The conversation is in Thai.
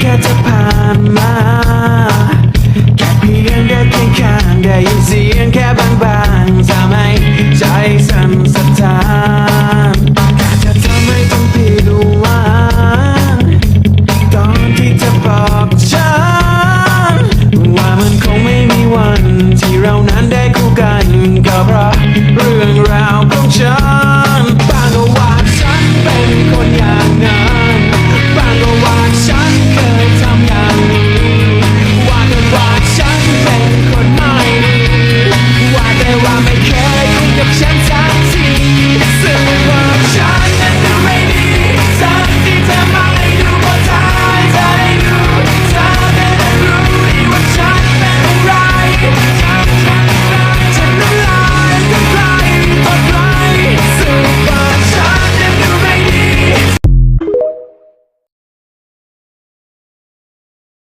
แค่จะผ่านมาแค่เพียงไดินข้างได้ยินเสียงแค่บางๆทำให้ใจสั่นสะท้านจะทำให้ต้องผิดหวังตอนที่จะบอกฉันว่ามันคงไม่มีวันที่เรานั้นได้คู่กันก็เพราะเรื่องราวของฉัน